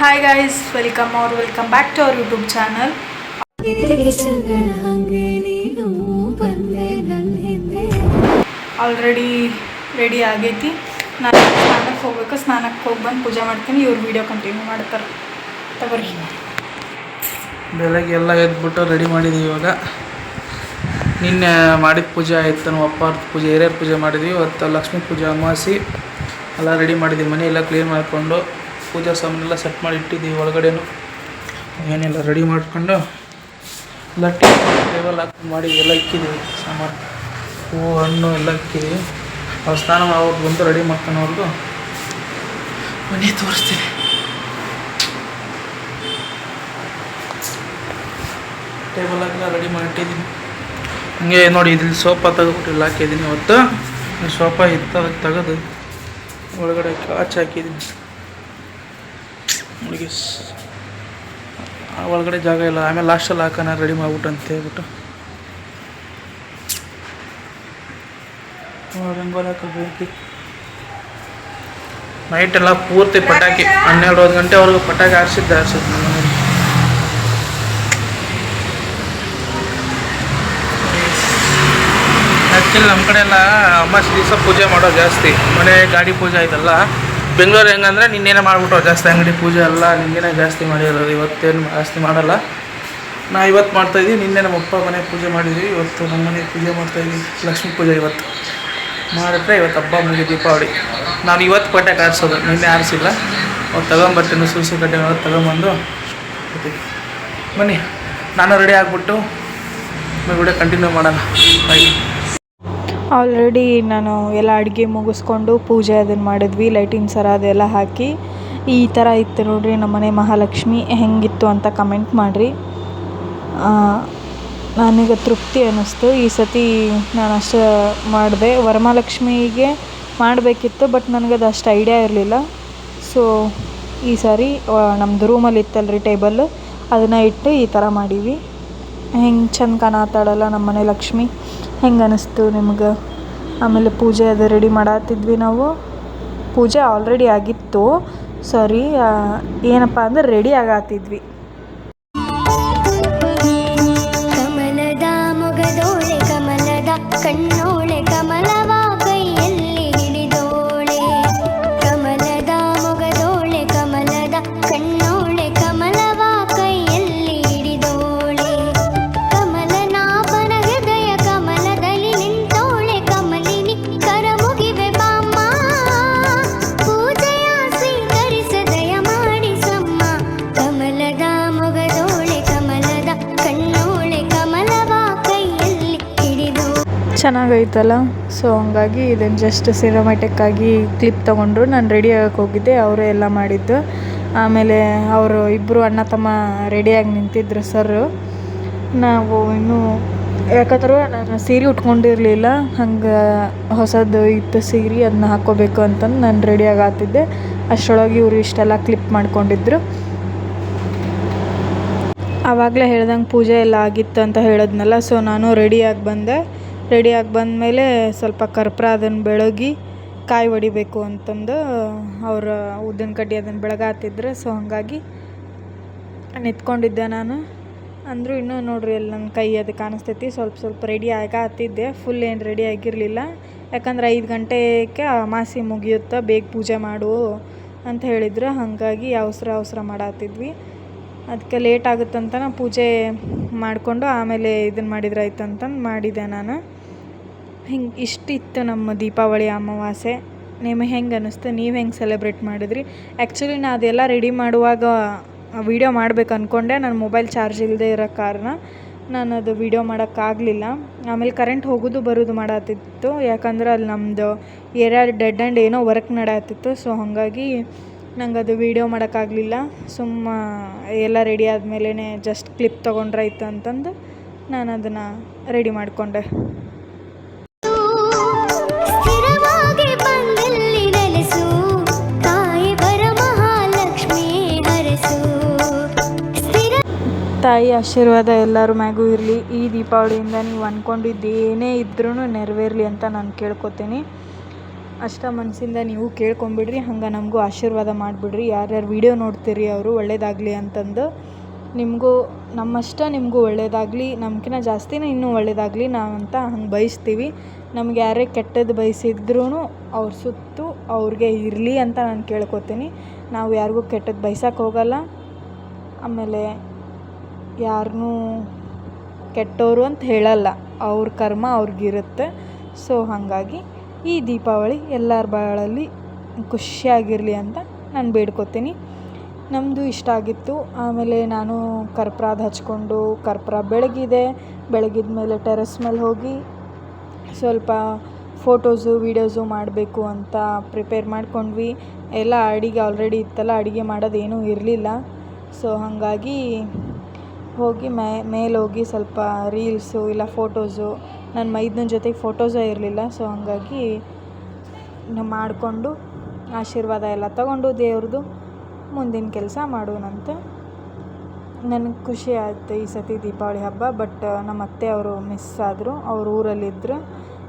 Hi guys welcome ಅವ್ರ welcome back to our YouTube channel already ready ಆಗೈತಿ. ನಾನು ಸ್ನಾನಕ್ಕೆ ಹೋಗ್ಬೇಕು, ಸ್ನಾನಕ್ಕೆ ಹೋಗಿ ಬಂದು ಪೂಜೆ ಮಾಡ್ತೀನಿ, ಇವ್ರು ವಿಡಿಯೋ ಕಂಟಿನ್ಯೂ ಮಾಡ್ತಾರೆ. ತಗೋರಿ. ಬೆಳಗ್ಗೆ ಎಲ್ಲ ಎದ್ಬಿಟ್ಟು ರೆಡಿ ಮಾಡಿದ್ವಿ ಇವಾಗ. ನಿನ್ನೆ ಮಾಡಿದ ಪೂಜೆ ಆಯಿತು ನಮ್ಮ ಅಪ್ಪ ಅವ್ರ ಪೂಜೆ, ಹಿರಿಯರ ಪೂಜೆ ಮಾಡಿದ್ವಿ. ಇವತ್ತು ಲಕ್ಷ್ಮೀ ಪೂಜೆ ಅಮಾವಾಸಿ ಎಲ್ಲ ರೆಡಿ ಮಾಡಿದ್ವಿ, ಮನೆ ಎಲ್ಲ ಕ್ಲೀನ್ ಮಾಡಿಕೊಂಡು. ಪೂಜಾ ಸಾಮಾನೆಲ್ಲ ಸೆಟ್ ಮಾಡಿ ಇಟ್ಟಿದ್ದೀವಿ ಒಳಗಡೆನು. ಏನೆಲ್ಲ ರೆಡಿ ಮಾಡ್ಕೊಂಡು ಎಲ್ಲ ಟೇಬಲ್ ಹಾಕಿ ಮಾಡಿ ಎಲ್ಲ ಇಕ್ಕಿದ್ದೀವಿ, ಸಾಮಾನು ಹೂವು ಹಣ್ಣು ಎಲ್ಲ ಇಕ್ಕಿದ್ದೀವಿ. ಅವ್ರು ಸ್ನಾನ ಮಾಡ್ಬಿಟ್ಟು ಬಂದು ರೆಡಿ ಮಾಡ್ಕೊಂಡವ್ರಿಗೂ ಮನೆ ತೋರಿಸ್ತೀನಿ. ಟೇಬಲ್ ಹಾಕಿ ರೆಡಿ ಮಾಡಿಟ್ಟಿದ್ದೀನಿ ಹಂಗೆ ನೋಡಿ, ಇದ್ರಲ್ಲಿ ಸೋಫಾ ತೆಗೆದ್ಬಿಟ್ಟು ಇಲ್ಲಿ ಹಾಕಿದ್ದೀನಿ. ಇವತ್ತು ಸೋಫಾ ಇತ್ತು ಅದಕ್ಕೆ ತೆಗೆದು ಒಳಗಡೆ ಕಾಚ್ ಹಾಕಿದ್ದೀನಿ. ಹುಡುಗಿ ಒಳಗಡೆ ಜಾಗ ಇಲ್ಲ. ಆಮೇಲೆ ಲಾಸ್ಟಲ್ಲಿ ಹಾಕೋಣ ರೆಡಿ ಮಾಡ್ಬಿಟ್ಟು ಅಂತ ಹೇಳ್ಬಿಟ್ಟು ರಂಗೋಲಿ ಹಾಕಿ ನೈಟ್ ಎಲ್ಲ ಪೂರ್ತಿ ಪಟಾಕಿ, ಹನ್ನೆರಡು ಒಂದು ಗಂಟೆವರೆಗೂ ಪಟಾಕಿ ಹಾರಿಸಿದ್ದು ನಮ್ಮ ಮನೇಲಿ ಆ್ಯಕ್ಚುಲಿ ನಮ್ಮ ಕಡೆ ಎಲ್ಲ ಅಮಾವಾಸ್ಯೆ ದಿವಸ ಪೂಜೆ ಮಾಡೋದು ಜಾಸ್ತಿ. ಮನೆ ಗಾಡಿ ಪೂಜೆ ಆಯ್ತಲ್ಲ ಬೆಂಗಳೂರು ಹೆಂಗಂದ್ರೆ ನಿನ್ನೇನೇ ಮಾಡಿಬಿಟ್ಟು ಜಾಸ್ತಿ ಅಂಗಡಿ ಪೂಜೆ ಎಲ್ಲ ನಿನ್ನೆನೇ ಜಾಸ್ತಿ ಮಾಡಿರೋದು. ಇವತ್ತೇನು ಜಾಸ್ತಿ ಮಾಡಲ್ಲ. ನಾ ಇವತ್ತು ಮಾಡ್ತಾಯಿದ್ವಿ ನಿನ್ನೆ ನಮ್ಮ ಅಪ್ಪ ಮನೆ ಪೂಜೆ ಮಾಡಿದ್ವಿ. ಇವತ್ತು ನಮ್ಮ ಮನೆ ಪೂಜೆ ಮಾಡ್ತಾಯಿದ್ದೀವಿ ಲಕ್ಷ್ಮೀ ಪೂಜೆ ಇವತ್ತು. ಮಾಡಿದ್ರೆ ಇವತ್ತು ಹಬ್ಬ ಮುಗಿ ದೀಪಾವಳಿ. ನಾನು ಇವತ್ತು ಪಟ್ಟೆ ಆರಿಸೋದು ನಿನ್ನೆ ಆರಿಸಿಲ್ಲ ಅವ್ರು ತಗೊಂಬರ್ತೀನಿ. ಸುಸಿ ಕಡ್ಡೆ ತಗೊಂಬಂದು. ಬನ್ನಿ. ನಾನು ರೆಡಿ ಆಗಿಬಿಟ್ಟು ವಿಡಿಯೋ ಕಂಟಿನ್ಯೂ ಮಾಡೋಣ. ಬಾಯ್ ಆಲ್ರೆಡಿ ನಾನು ಎಲ್ಲ ಅಡುಗೆ ಮುಗಿಸ್ಕೊಂಡು ಪೂಜೆ ಅದನ್ನು ಮಾಡಿದ್ವಿ ಲೈಟಿಂಗ್ ಸರ ಅದೆಲ್ಲ ಹಾಕಿ. ಈ ಥರ ಇತ್ತು ನೋಡಿರಿ ನಮ್ಮನೆ ಮಹಾಲಕ್ಷ್ಮಿ, ಹೆಂಗಿತ್ತು ಅಂತ ಕಮೆಂಟ್ ಮಾಡಿರಿ. ನನಗೆ ತೃಪ್ತಿ ಅನ್ನಿಸ್ತು. ಈ ಸತಿ ನಾನು ಅಷ್ಟು ಮಾಡಿದೆ. ವರಮಹಾಲಕ್ಷ್ಮಿಗೆ ಮಾಡಬೇಕಿತ್ತು ಬಟ್ ನನಗದು ಅಷ್ಟು ಐಡಿಯಾ ಇರಲಿಲ್ಲ. ಸೊ ಈ ಸಾರಿ ನಮ್ಮದು ರೂಮಲ್ಲಿ ಇತ್ತಲ್ರಿ ಟೇಬಲ್ ಅದನ್ನು ಇಟ್ಟು ಈ ಥರ ಮಾಡೀವಿ ಹೆಂಗೆ ಚಂದ ಕಾಣತ್ತಾಳಲ್ಲ ನಮ್ಮ ಮನೆ ಲಕ್ಷ್ಮಿ. ಹೆಂಗೆ ಅನ್ನಿಸ್ತು ನಿಮ್ಗೆ? ಆಮೇಲೆ ಪೂಜೆ ಅದು ರೆಡಿ ಮಾಡತ್ತಿದ್ವಿ ನಾವು. ಪೂಜೆ ಆಲ್ರೆಡಿ ಆಗಿತ್ತು. ಸಾರಿ ಏನಪ್ಪ ಅಂದ್ರೆ ರೆಡಿ ಆಗತ್ತಿದ್ವಿ ಕಮಲದ ಮೊಗದೋಳೆ ಕಮಲದ ಕಣ್ಣೋಳೆ ಚೆನ್ನಾಗೈತಲ್ಲ. ಸೊ ಹಂಗಾಗಿ ಇದನ್ನು ಜಸ್ಟ್ ಸಿನಿಮಾಟಿಕ್ ಆಗಿ ಕ್ಲಿಪ್ ತೊಗೊಂಡ್ರು. ನಾನು ರೆಡಿ ಆಗಕ್ಕೆ ಹೋಗಿದ್ದೆ. ಅವರೇ ಎಲ್ಲ ಮಾಡಿದ್ದು. ಆಮೇಲೆ ಅವರು ಇಬ್ಬರು ಅಣ್ಣ ತಮ್ಮ ರೆಡಿಯಾಗಿ ನಿಂತಿದ್ರು ಸರ್ ನಾವು ಇನ್ನೂ ಯಾಕಂದ್ರೆ ನಾನು ಸೀರೆ ಉಟ್ಕೊಂಡಿರಲಿಲ್ಲ. ಹಂಗೆ ಹೊಸದು ಇತ್ತು ಸೀರೆ ಅದನ್ನ ಹಾಕ್ಕೋಬೇಕು ಅಂತಂದು ನಾನು ರೆಡಿಯಾಗಿ ಆತಿದ್ದೆ ಅಷ್ಟರೊಳಗೆ ಇವರು ಇಷ್ಟೆಲ್ಲ ಕ್ಲಿಪ್ ಮಾಡ್ಕೊಂಡಿದ್ರು. ಆವಾಗಲೇ ಹೇಳ್ದಂಗೆ ಪೂಜೆ ಎಲ್ಲ ಆಗಿತ್ತು ಅಂತ ಹೇಳಿದ್ನಲ್ಲ. ಸೊ ನಾನು ರೆಡಿಯಾಗಿ ಬಂದೆ. ರೆಡಿಯಾಗಿ ಬಂದಮೇಲೆ ಸ್ವಲ್ಪ ಕರ್ಪೂರ ಅದನ್ನು ಬೆಳಗಿ ಕಾಯಿ ಒಡಿಬೇಕು ಅಂತಂದು ಅವ್ರ ಉದ್ದಿನ ಕಡ್ಡಿ ಅದನ್ನು ಬೆಳಗಾತಿದ್ರು ಸೊ ಹಾಗಾಗಿ ನಿಂತ್ಕೊಂಡಿದ್ದೆ ನಾನು. ಅಂದರೂ ಇನ್ನೂ ನೋಡ್ರಿ ಅಲ್ಲಿ ನನ್ನ ಕೈ ಅದು ಕಾಣಿಸ್ತೈತಿ. ಸ್ವಲ್ಪ ಸ್ವಲ್ಪ ರೆಡಿ ಆಗತ್ತಿದ್ದೆ ಫುಲ್ ಏನು ರೆಡಿ ಆಗಿರಲಿಲ್ಲ. ಯಾಕಂದ್ರೆ ಐದು ಗಂಟೆಗೆ ಅಮಾಸಿ ಮುಗಿಯುತ್ತೆ, ಬೇಗ ಪೂಜೆ ಮಾಡು ಅಂತ ಹೇಳಿದ್ರು. ಹಾಗಾಗಿ ಅವಸರ ಅವಸರ ಮಾಡತ್ತಿದ್ವಿ ಅದಕ್ಕೆ ಲೇಟ್ ಆಗುತ್ತಂತ ನಾ ಪೂಜೆ ಮಾಡಿಕೊಂಡು ಆಮೇಲೆ ಇದನ್ನು ಮಾಡಿದ್ರೆ ಆಯ್ತು ಅಂತಂದು ಮಾಡಿದೆ ನಾನು. ಹಿಂಗೆ ಇಷ್ಟಿತ್ತು ನಮ್ಮ ದೀಪಾವಳಿ ಅಮಾವಾಸ್ಯೆ? ನಿಮಗೆ ಹೆಂಗೆ ಅನ್ನಿಸ್ತು ನೀವು ಹೆಂಗೆ ಸೆಲೆಬ್ರೇಟ್ ಮಾಡಿದ್ರಿ? ಆ್ಯಕ್ಚುಲಿ ನಾ ಅದೆಲ್ಲ ರೆಡಿ ಮಾಡುವಾಗ ವೀಡಿಯೋ ಮಾಡ್ಬೇಕು ಅಂದ್ಕೊಂಡೆ ನನ್ನ ಮೊಬೈಲ್ ಚಾರ್ಜ್ ಇಲ್ಲದೆ ಇರೋ ಕಾರಣ ನಾನು ಅದು ವೀಡಿಯೋ ಮಾಡೋಕ್ಕಾಗಲಿಲ್ಲ. ಆಮೇಲೆ ಕರೆಂಟ್ ಹೋಗೋದು ಬರೋದು ಮಾಡತ್ತಿತ್ತು ಯಾಕಂದ್ರೆ ಅಲ್ಲಿ ನಮ್ಮದು ಏರಿಯಾ ಡೆಡ್ ಆ್ಯಂಡ್ ಏನೋ ವರ್ಕ್ ನಡೆಯತ್ತಿತ್ತು ಸೊ ಹಾಗಾಗಿ ನಂಗೆ ಅದು ವೀಡಿಯೋ ಮಾಡೋಕ್ಕಾಗಲಿಲ್ಲ. ಸುಮ್ಮ ಎಲ್ಲ ರೆಡಿ ಆದಮೇಲೆ ಜಸ್ಟ್ ಕ್ಲಿಪ್ ತೊಗೊಂಡ್ರಾಯ್ತು ಅಂತಂದು ನಾನು ಅದನ್ನು ರೆಡಿ ಮಾಡಿಕೊಂಡೆ. ತಾಯಿ ಆಶೀರ್ವಾದ ಎಲ್ಲರ ಮ್ಯಾಗೂ ಇರಲಿ. ಈ ದೀಪಾವಳಿಯಿಂದ ನೀವು ಅಂದ್ಕೊಂಡಿದ್ದು ಏನೇ ಇದ್ರೂ ನೆರವೇರಲಿ ಅಂತ ನಾನು ಕೇಳ್ಕೊತೀನಿ. ಅಷ್ಟ ಮನಸ್ಸಿಂದ ನೀವು ಕೇಳ್ಕೊಂಬಿಡ್ರಿ, ಹಂಗೆ ನಮಗೂ ಆಶೀರ್ವಾದ ಮಾಡಿಬಿಡ್ರಿ. ಯಾರ್ಯಾರು ವಿಡಿಯೋ ನೋಡ್ತೀರಿ ಅವರು ಒಳ್ಳೇದಾಗಲಿ ಅಂತಂದು. ನಿಮಗೂ, ನಮ್ಮಷ್ಟ ನಿಮಗೂ ಒಳ್ಳೇದಾಗಲಿ ನಮ್ಕಿಂತ ಜಾಸ್ತಿನೇ ಇನ್ನೂ ಒಳ್ಳೇದಾಗಲಿ ನಾವಂತ ಹಂಗೆ ಬಯಸ್ತೀವಿ. ನಮ್ಗೆ ಯಾರೇ ಕೆಟ್ಟದ್ದು ಬಯಸಿದ್ರೂ ಅವ್ರ ಸುತ್ತು ಅವ್ರಿಗೆ ಇರಲಿ ಅಂತ ನಾನು ಕೇಳ್ಕೊತೀನಿ. ನಾವು ಯಾರಿಗೂ ಕೆಟ್ಟದ್ದು ಬಯಸಕ್ಕೆ ಹೋಗಲ್ಲ. ಆಮೇಲೆ ಯಾರನ್ನೂ ಕೆಟ್ಟವರು ಅಂತ ಹೇಳಲ್ಲ. ಅವ್ರ ಕರ್ಮ ಅವ್ರಿಗಿರುತ್ತೆ. ಸೊ ಹಾಗಾಗಿ ಈ ದೀಪಾವಳಿ ಎಲ್ಲರ ಬಾಳಲ್ಲಿ ಖುಷಿಯಾಗಿರಲಿ ಅಂತ ನಾನು ಬೇಡ್ಕೋತೀನಿ. ನಮ್ಮದು ಇಷ್ಟ ಆಗಿತ್ತು. ಆಮೇಲೆ ನಾನು ಕರ್ಪೂರದ್ದು ಹಚ್ಕೊಂಡು ಕರ್ಪೂರ ಬೆಳಗಿದೆ. ಬೆಳಗಿದ ಮೇಲೆ ಟೆರೆಸ್ ಮೇಲೆ ಹೋಗಿ ಸ್ವಲ್ಪ ಫೋಟೋಸು, ವೀಡಿಯೋಸು ಮಾಡಬೇಕು ಅಂತ ಪ್ರಿಪೇರ್ ಮಾಡ್ಕೊಂಡ್ವಿ. ಎಲ್ಲ ಅಡುಗೆ ಆಲ್ರೆಡಿ ಇತ್ತಲ್ಲ, ಅಡುಗೆ ಮಾಡೋದೇನೂ ಇರಲಿಲ್ಲ. ಸೊ ಹಾಗಾಗಿ ಹೋಗಿ ಮೇ ಮೇಲೆ ಹೋಗಿ ಸ್ವಲ್ಪ ರೀಲ್ಸು ಇಲ್ಲ ಫೋಟೋಸು. ನನ್ನ ಮೈದನ ಜೊತೆಗೆ ಫೋಟೋಸೇ ಇರಲಿಲ್ಲ, ಸೊ ಹಾಗಾಗಿ ಮಾಡಿಕೊಂಡು ಆಶೀರ್ವಾದ ಎಲ್ಲ ತಗೊಂಡು ದೇವ್ರದ್ದು ಮುಂದಿನ ಕೆಲಸ ಮಾಡೋಣಂತೆ. ನನಗೆ ಖುಷಿ ಆಯ್ತು ಈ ಸತಿ ದೀಪಾವಳಿ ಹಬ್ಬ, ಬಟ್ ನಮ್ಮ ಅತ್ತೆ ಅವರು ಮಿಸ್ ಆದರು. ಅವ್ರ ಊರಲ್ಲಿದ್ದರು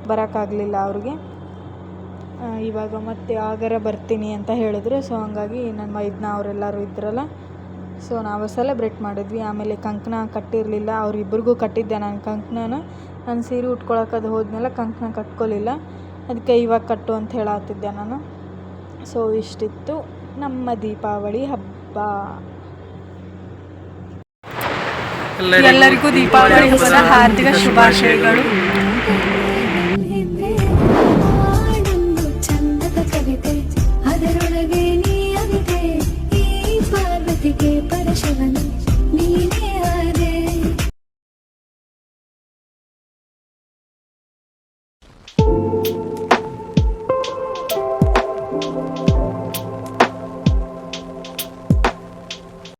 ಬರೋಕ್ಕಾಗಲಿಲ್ಲ ಅವ್ರಿಗೆ. ಇವಾಗ ಮತ್ತೆ ಆಗರ ಬರ್ತೀನಿ ಅಂತ ಹೇಳಿದ್ರು, ಸೊ ಹಂಗಾಗಿ ನನ್ನ ಮೈದ್ನ ಅವರೆಲ್ಲರೂ ಇದ್ರಲ್ಲ ಸೊ ನಾವು ಸೆಲೆಬ್ರೇಟ್ ಮಾಡಿದ್ವಿ. ಆಮೇಲೆ ಕಂಕಣ ಕಟ್ಟಿರಲಿಲ್ಲ. ಅವ್ರಿಬ್ರಿಗೂ ಕಟ್ಟಿದ್ದೆ ನಾನು ಕಂಕಣನ ನಾನು ಸೀರೆ ಉಟ್ಕೊಳಕ್ಕೆ ಅದು ಹೋದ್ಮೇಲೆ ಕಂಕಣ ಕಟ್ಕೊಲಿಲ್ಲ ಅದಕ್ಕೆ ಇವಾಗ ಕಟ್ಟು ಅಂತ ಹೇಳತ್ತಿದ್ದೆ ನಾನು. ಸೊ ಇಷ್ಟಿತ್ತು. ನಮ್ಮ ದೀಪಾವಳಿ ಹಬ್ಬ. ಎಲ್ಲರಿಗೂ ದೀಪಾವಳಿ ಹಬ್ಬದ ಹಾರ್ದಿಕ ಶುಭಾಶಯಗಳು.